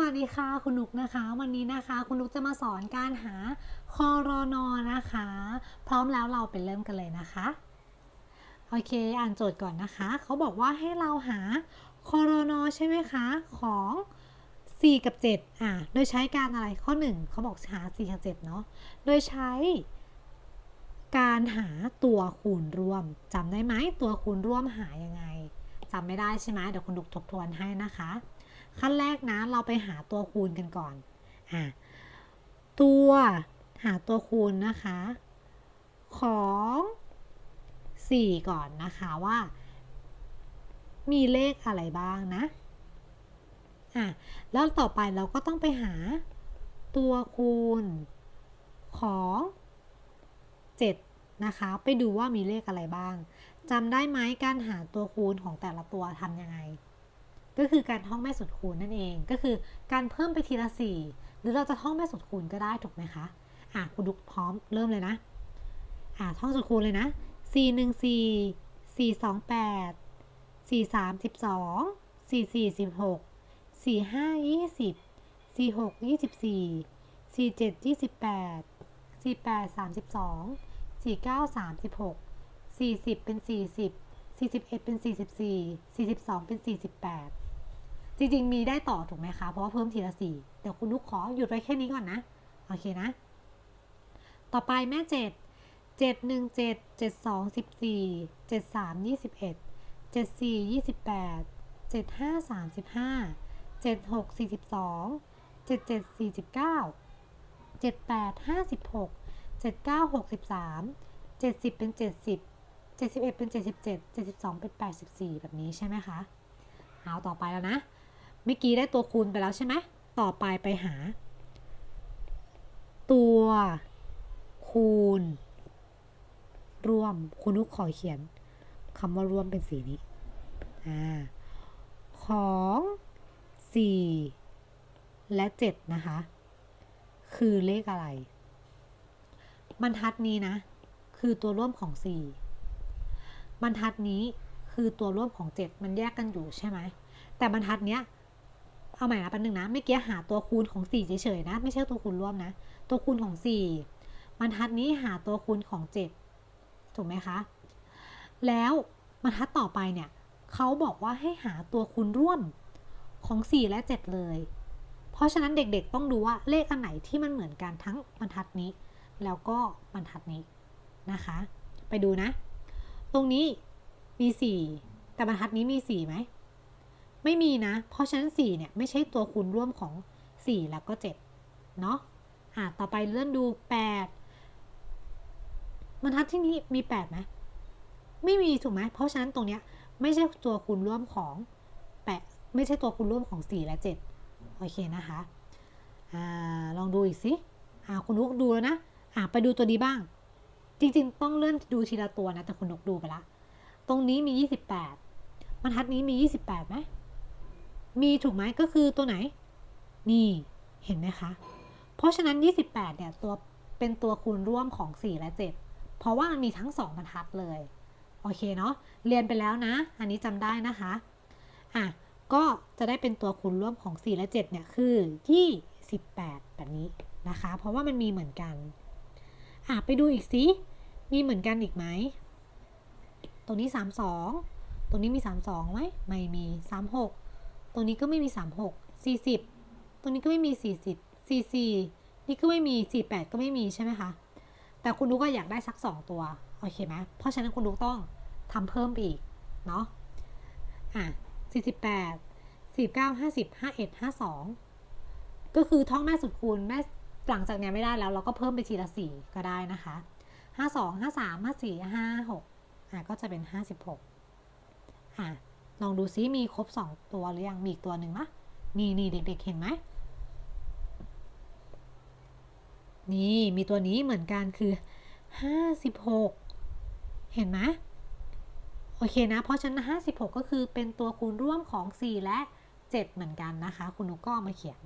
วัสดีค่ะคุณนุกนะคะ วันนี้นะคะคุณนุกจะมาสอนการหาคอรนอนะคะ พร้อมแล้วเราไปเริ่มกันเลยนะคะโอเค อ่านโจทย์ก่อนนะคะ เขาบอกว่าให้เราหาคอรนอใช่ไหมคะของ 4 กับ 7 อะโดยใช้การอะไรข้อ 1 เขาบอกหา 4 กับ 7 เนาะโดยใช้การหาตัวคูณรวมจำได้ไหมตัวคูณรวมหายังไงจำไม่ได้ใช่ไหมเดี๋ยวคุณดุกทบทวนให้นะคะ ขั้นแรกนะเราไปหาตัวคูณกันก่อนอะตัวหาตัวคูณนะคะ ของ 4 ก่อนนะคะว่า มีเลขอะไรบ้างนะอะแล้วต่อไปเราก็ต้องไปหาตัวคูณของ 7 นะคะ ไปดูว่ามีเลขอะไรบ้างจำได้ไหมการหาตัวคูณของแต่ละตัวทำยังไง ก็คือการท่องแม่สุดคูณนั่นเอง ก็คือการเพิ่มไปทีละสี่หรือเราจะท่องแม่สุดคูณก็ได้ถูกไหมคะอะคุณดุกพร้อมเริ่มเลยนะอะท่องสุดคูณเลยนะสี่หนึ่งสี่สี่สองแปดสี่สามสิบสองสี่สี่สิบหกสี่ห้ายี่สิบสี่หกยี่สิบสี่สี่เจ็ดยี่สิบแปดสี่แปดสามสิบสองสี่เก้าสามสิบหกสี่สิบเป็นสี่สิบสี่สิบเอ็ดเป็นสี่สิบสี่สี่สิบสองเป็นสี่สิบแปด จริงๆ มีได้ต่อถูกไหมคะ เพราะว่าเพิ่มทีละสี่เดี๋ยวคุณลูกขอหยุดไว้แค่นี้ก่อนนะ โอเคนะ ต่อไปแม่เจ็ดเจ็ดหนึ่งเจ็ดเจ็ดสองสิบสี่เจ็ดสามยี่สิบเอ็ดเจ็ดสี่ยี่สิบแปดเจ็ดห้าสามสิบห้าเจ็ดหกสี่สิบสองเจ็ดเจ็ดสี่สิบเก้าเจ็ดแปดห้าสิบหกเจ็ดเก้าหกสิบสามเจ็ดสิบเป็นเจ็ดสิบเจ็ดสิบเอ็ดเป็นเจ็ดสิบเจ็ดเจ็ดสิบสองเป็นแปดสิบสี่แบบนี้ใช่ไหมคะ เอาต่อไปแล้วนะ เมื่อกี้ได้ตัวคูณไปแล้วใช่ไหมต่อไปไปหา ตัวคูณรวมคุณนุกขอเขียนคำว่ารวมเป็นสีนี้อ่าของ 4 และ 7 นะคะ คือเลขอะไร บรรทัดนี้นะ คือตัวร่วมของ 4 บรรทัดนี้คือตัวร่วมของ 7 มันแยกกันอยู่ใช่ไหม แต่บรรทัดเนี้ย เอาใหม่นะแป๊บนึงนะไม่เกี้หาตัวคูณของ 4 เฉยๆนะ ไม่ใช่ตัวคูณร่วมนะ ตัวคูณของ 4บรรทัดนี้หาตัวคูณของ 7 ถูกไหมคะ แล้วบรรทัดต่อไปเนี่ยเขาบอกว่าให้หาตัวคูณร่วมของ 4 และ 7 เลย เพราะฉะนั้นเด็กๆต้องดูว่าเลขอันไหนที่มันเหมือนกันทั้งบรรทัดนี้ แล้วก็บรรทัดนี้นะคะ ไปดูนะ ตรงนี้มี 4 แต่บรรทัดนี้มี4ไหม ไม่มีนะ เพราะฉะนั้น4เนี่ยไม่ใช่ตัวคูณร่วมของ 4 แล้วก็7เนาะอะต่อไปเลื่อนดู 8บรรทัดที่นี้มี8ไหมไม่มีถูกไหมเพราะฉะนั้นตรงเนี้ยไม่ใช่ตัวคูณร่วมของ8ไม่ใช่ตัวคูณร่วมของ 4 และ 7 โอเคนะคะอ่าลองดูอีกสิอ่าคุณนุกดูแล้วนะอ่าไปดูตัวนี้บ้าง จริง ๆ ต้องเลื่อนดูทีละตัวนะแต่คุณนกดูไปละ ตรงนี้มี 28บรรทัดนี้มี 28ไหม มีถูกไหมก็คือตัวไหน นี่เห็นไหมคะ เพราะฉะนั้น 28 เนี่ยตัวเป็นตัวคูณร่วมของ 4 และ 7 เพราะว่ามันมีทั้ง 2บรรทัดเลย โอเคเนาะเรียนไปแล้วนะ อันนี้จำได้นะคะอะก็จะได้เป็นตัวคูณร่วมของ 4 และ 7 เนี่ยคือ 28 แบบนี้นะคะ เพราะว่ามันมีเหมือนกันอะไปดูอีกสิมีเหมือนกันอีกไหมตรงนี้ 32 ตรงนี้มี 32ไหมไม่มี 36 รงนี้ก็ไม่มี 36 40 ตรงนี้ก็ไม่มี 40 44 นี่ก็ไม่มี 48 ก็ไม่มีใช่ไหมคะ แต่คุณลูกก็อยากได้สัก 2 ตัว โอเคไหมเพราะฉะนั้นคุณลูกต้องทำเพิ่มไปอีก เนาะ อะ 48 49 50 51 52 ก็คือท่องแม่สุดคูณแม่หลังจากเนี้ยไม่ได้แล้ว เราก็เพิ่มไปทีละ 4 ก็ได้นะคะ 52 53 54 56อะก็จะเป็น 56อะ ลองดูซิมีครบ 2 ตัวหรือยังมีอีกตัวหนึ่งมะนี่นี่เด็กๆเห็นไหมนี่มีตัวนี้เหมือนกันคือ 56 เห็นไหมโอเคนะ เพราะฉะนั้น 56 ก็คือเป็นตัวคูณร่วมของ 4 และ 7 เหมือนกันนะคะ คุณนุกก็มาเขียน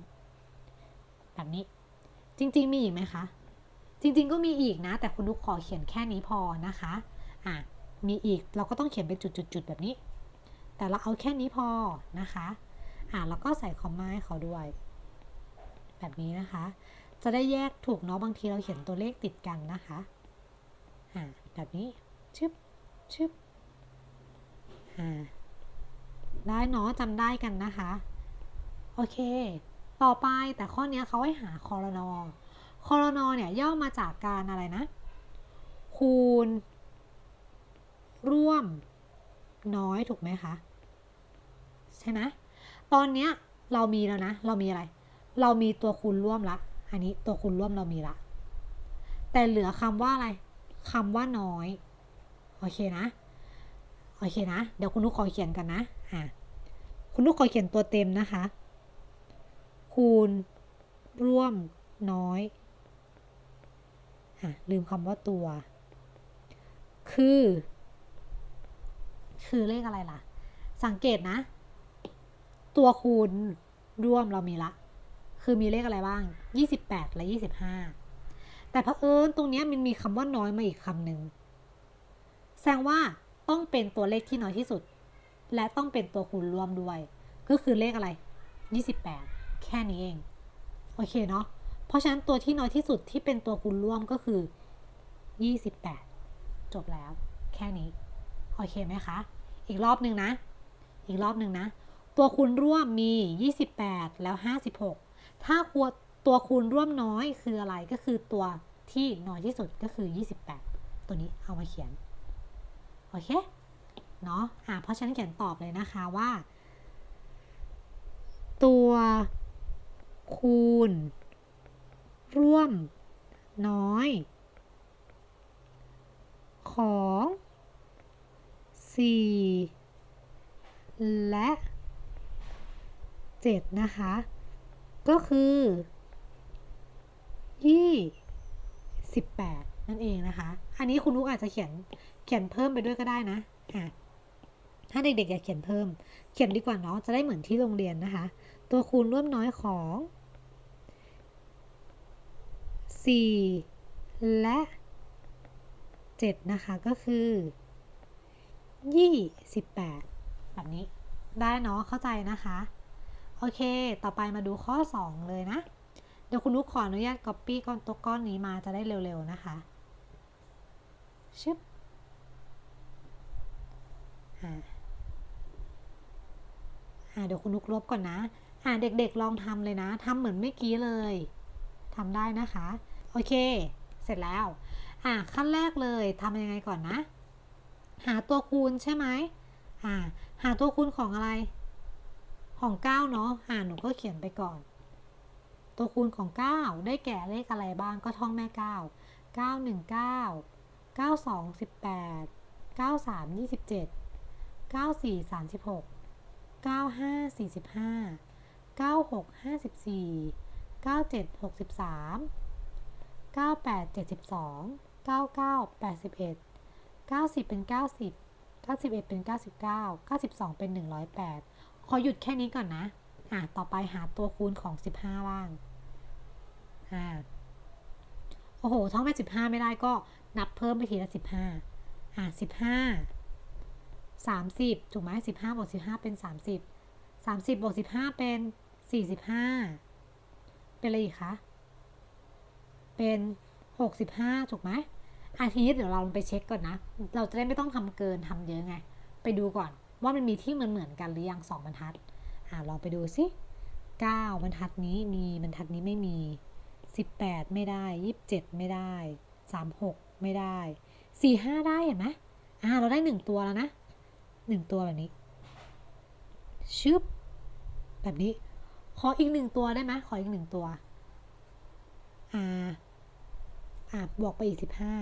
แบบนี้ จริง ๆ มีอีกไหมคะ จริง ๆ ก็มีอีกนะ แต่คุณนุกขอเขียนแค่นี้พอนะคะ อะ มีอีกเราก็ต้องเขียนเป็นจุดๆแบบนี้ แต่เราเอาแค่นี้พอนะคะอะแล้วก็ใส่คอมมาให้เขาด้วย แบบนี้นะคะ จะได้แยกถูกเนาะบางทีเราเขียนตัวเลขติดกันนะคะอ่าแบบนี้ชึบชึบอ่าได้เนาะจำได้กันนะคะ โอเค ต่อไปแต่ข้อนี้เขาให้หาคอรนอคอรนอเนี่ยย่อมาจากการอะไรนะ คูณ ร่วมน้อยถูกไหมคะ ใช่ไหมตอนเนี้ยเรามีแล้วนะ เรามีอะไร เรามีตัวคูณร่วมละ อันนี้ตัวคูณร่วมเรามีละ แต่เหลือคำว่าอะไรคำว่าน้อย โอเคนะ โอเคนะ เดี๋ยวคุณนุกขอเขียนกันนะ อะ คุณนุกขอเขียนตัวเต็มนะคะ คูณร่วมน้อย อะ ลืมคำว่าตัว คือ คือเลขอะไรล่ะ สังเกตนะ ตัวคูณร่วมเรามีละ คือมีเลขอะไรบ้าง 28 และ 25 แต่เผอิญตรงนี้มันมีคำว่าน้อยมาอีกคำหนึ่งแสดงว่าต้องเป็นตัวเลขที่น้อยที่สุด และต้องเป็นตัวคูณร่วมด้วย ก็คือเลขอะไร 28 แค่นี้เอง โอเคเนาะ เพราะฉะนั้นตัวที่น้อยที่สุดที่เป็นตัวคูณร่วมก็คือ 28 จบแล้ว แค่นี้ โอเคไหมคะ อีกรอบหนึ่งนะ อีกรอบหนึ่งนะ ตัวคูณร่วมมี 28 แล้ว 56 ถ้าควตัวคูณร่วมน้อยคืออะไรก็คือตัวที่น้อยที่สุดก็คือ 28 ตัวนี้เอามาเขียน โอเค เนาะอะเพราะฉะนั้นเขียนตอบเลยนะคะว่า ตัวคูณ ร่วม น้อย ของ 4 และ 7 นะคะ ก็คือ28นั่นเองนะคะ อันนี้คุณนุกอาจจะเขียนเขียนเพิ่มไปด้วยก็ได้นะอะถ้าเด็กๆอยากเขียนเพิ่ม เขียนดีกว่าเนาะจะได้เหมือนที่โรงเรียนนะคะ ตัวคูณร่วมน้อยของ4และ7นะคะก็คือ28แบบนี้ได้เนาะเข้าใจนะคะ โอเค ต่อไปมาดูข้อ 2 เลยนะ เดี๋ยวคุณนุกขออนุญาต copy ก้อนตัวก้อนนี้มาจะได้เร็วๆนะคะ ชึบอ่าอ่าเดี๋ยวคุณนุกลบก่อนนะ อ่าเด็กๆลองทำเลยนะทำเหมือนเมื่อกี้เลยทำได้นะคะ โอเค เสร็จแล้ว อ่าขั้นแรกเลยทำยังไงก่อนนะ หาตัวคูณใช่ไหมอ่าหาตัวคูณของอะไร ของ9เนาะอ่าหนูก็เขียนไปก่อน ตัวคูณของ 9 ได้แก่เลขอะไรบ้างก็ท่องแม่ 9 9 1 9 9 2 18 9 3 27 9 4 36 9 5 45 9 6 54 9 7 63 98 72 99 81 90 เป็น 90 91 เป็น 99 92 เป็น 108 ขอหยุดแค่นี้ก่อนนะ อะต่อไปหาตัวคูณของ 15 บ้าง อ่า โอ้โหท่องไป15 ไม่ได้ก็นับเพิ่มไปทีละ 15 อ่า15 30 ถูกไหม15บวก15 เป็น 30 30บวก15 เป็น 45 เป็นอะไรอีกคะ เป็น 65 ถูกไหมอาทีนี้เดี๋ยวเราไปเช็คก่อนนะ เราจะได้ไม่ต้องทำเกินทำเยอะไง ไปดูก่อน ว่ามันมีที่เหมือนเหมือนกันหรือยังสองบรรทัด อ่าลองไปดูสิ9บรรทัดนี้มีบรรทัดนี้ไม่มี18ไม่ได้27ไม่ได้36ไม่ได้45ได้เห็นไหมอ่าเราได้1ตัวแล้วนะ1ตัวแบบนี้ชึบแบบนี้ ขออีกหนึ่งตัวได้ไหมขออีกหนึ่งตัว อ่า อ่าบวกไปอีกสิบห้า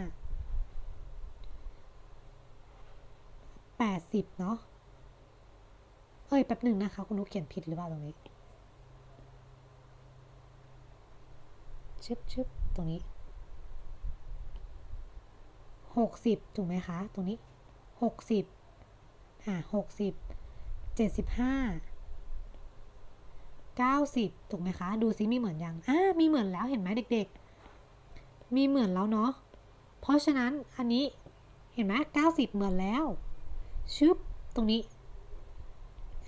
แปดสิบเนาะ เอ้ยแป๊บหนึ่งนะคะ คุณนุกเขียนผิดหรือเปล่าตรงนี้ชึบชึบตรงนี้หกสิบถูกไหมคะ ตรงนี้หกสิบอ่าหกสิบเจ็ดสิบห้าเก้าสิบถูกไหมคะ ดูซิมีเหมือนยังอ่ามีเหมือนแล้วเห็นไหมเด็ก ๆ มีเหมือนแล้วเนาะเพราะฉะนั้นอันนี้เห็นไหมเก้าสิบเหมือนแล้ว ชึบตรงนี้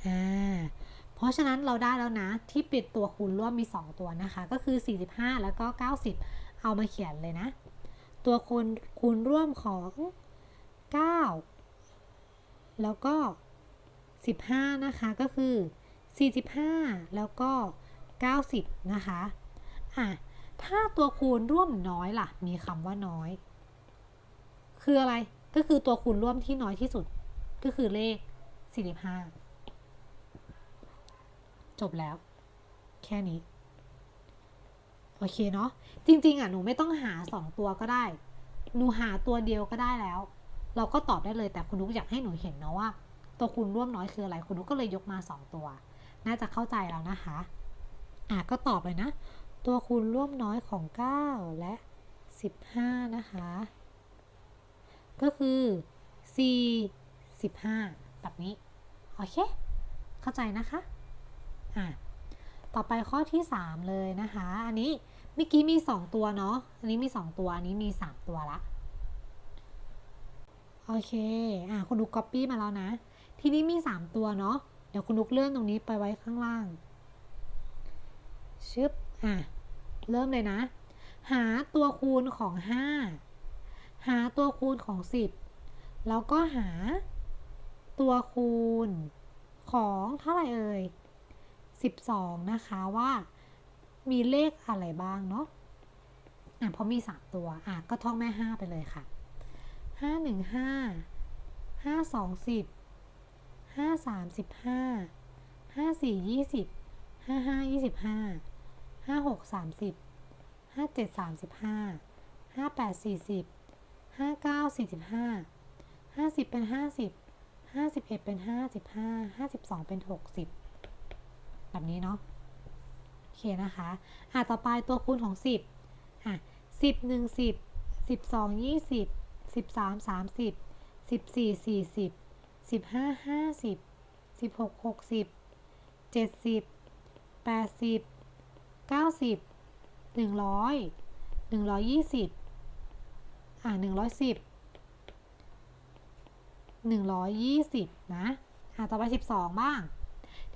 อ่าเพเพราะฉะนั้นเราได้แล้วนะ ที่ปิดตัวคูณร่วมมี 2 ตัวนะคะ ก็คือ 45 แล้วก็ 90 เอามาเขียนเลยนะ ตัวคูณคูณร่วมของ 9 แล้วก็ 15 นะคะ ก็คือ 45 แล้วก็ 90 นะคะอะถ้าตัวคูณร่วมน้อยล่ะ มีคำว่าน้อย คืออะไรก็คือตัวคูณร่วมที่น้อยที่สุด ก็คือเลข45 จบแล้ว แค่นี้ โอเคเนาะจริง ๆอะหนูไม่ต้องหา 2 ตัวก็ได้ หนูหาตัวเดียวก็ได้แล้ว เราก็ตอบได้เลยแต่คุณนุกอยากให้หนูเห็นเนาะว่า ตัวคูณร่วมน้อยคืออะไรคุณนุกก็เลยยกมา 2 ตัว น่าจะเข้าใจแล้วนะคะอะก็ตอบเลยนะ ตัวคูณร่วมน้อยของ 9 และ 15 นะคะ ก็คือ 4 15 แบบนี้ โอเค เข้าใจนะคะ อะต่อไปข้อที่ 3 เลยนะคะ อันนี้เมื่อกี้มี 2 ตัวเนาะ อันนี้มี 2 ตัว อันนี้มี 3 ตัวละ โอเค อะคุณดู copy มาแล้วนะ ทีนี้มี 3 ตัวเนาะ เดี๋ยวคุณนุกเลื่อนตรงนี้ไปไว้ข้างล่าง ชึบ อะ เริ่มเลยนะ หาตัวคูณของ 5 หาตัวคูณของ 10 แล้วก็หาตัวคูณของเท่าไหร่เอ่ย 12 นะคะว่ามีเลขอะไรบ้างเนาะอะเพราะมี 3 ตัว อะ ก็ท่องแม่ 5 ไปเลยค่ะ 5 1 5 5 2 10 5 3 15 5 4 20 5 5 25 5 6 30 5 7 35 5 8 40 5 9 45 50 เป็น 50 51 เป็น 55 52 เป็น 60 แบบนี้เนาะโอเคนะคะอะต่อไปตัวคูณของ 10อะ10 1 10 12 20 13 30 14 40 15 50 16 60 70 80 90 100 120อะ110 120นะอะต่อไป 12 บ้าง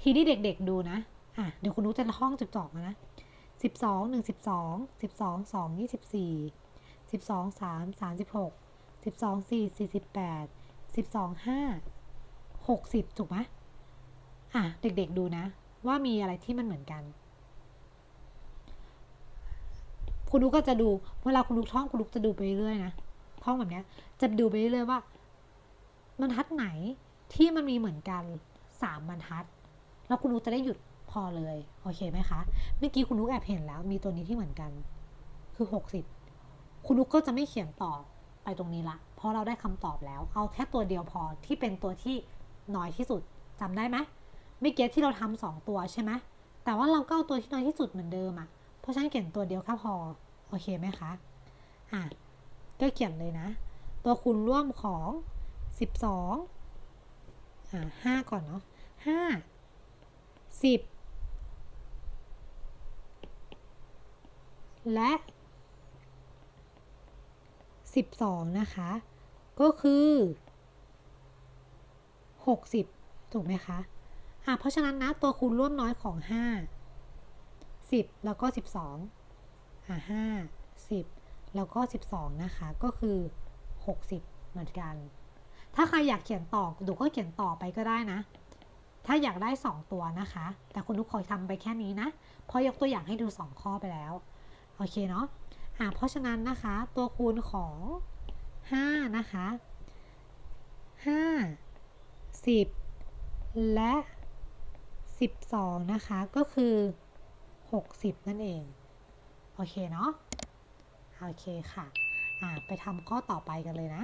ทีนี้เด็กๆดูนะ อะ เดี๋ยวคุณนุ้จะท่องจุดจอกมานะ12 1 12 12 2 24 12 3 36 12 4 48 12 5 60ถูกไหมอะ เด็กๆดูนะ ว่ามีอะไรที่มันเหมือนกัน คุณนุกก็จะดู เวลาคุณนุกท่องคุณนุกจะดูไปเรื่อยนะท่องแบบเนี้ยจะดูไปเรื่อยว่าบรรทัดไหนที่มันมีเหมือนกันสามบรรทัด แล้วคุณนุกจะได้หยุดพอเลย โอเคไหมคะ เมื่อกี้คุณนุกแอบเห็นแล้ว มีตัวนี้ที่เหมือนกัน คือหกสิบคุณนุกก็จะไม่เขียนต่อไปตรงนี้ละ เพราะเราได้คำตอบแล้ว เอาแค่ตัวเดียวพอที่เป็นตัวที่น้อยที่สุดจำได้ไหมเมื่อกี้ที่เราทำสองตัวใช่ไหมแต่ว่าเราก็เอาตัวที่น้อยที่สุดเหมือนเดิมอะ่ะ เพราะฉะนั้นเขียนตัวเดียวแค่พอ โอเคไหมคะ อะ ก็เขียนเลยนะ ตัวคูณร่วมของ 12 อ่าห้าก่อนเนาะห้า สิบและ12นะคะ ก็คือ60ถูกไหมคะอะเพราะฉะนั้นนะตัวคูณร่วมน้อยของ5 10แล้วก็12อะ5 10แล้วก็12นะคะ ก็คือ60เหมือนกัน ถ้าใครอยากเขียนต่อดูก็เขียนต่อไปก็ได้นะ ถ้าอยากได้ 2 ตัวนะคะ แต่คุณทุกคนทำไปแค่นี้นะพราะยกตัวอย่างให้ดู 2 ข้อไปแล้ว โอเคเนาะอ่าเพราะฉะนั้นนะคะ ตัวคูณของ 5 นะคะ 5 10 และ 12 นะคะ ก็คือ 60 นั่นเอง โอเคเนาะ โอเคค่ะ อ่า ไปทำข้อต่อไปกันเลยนะ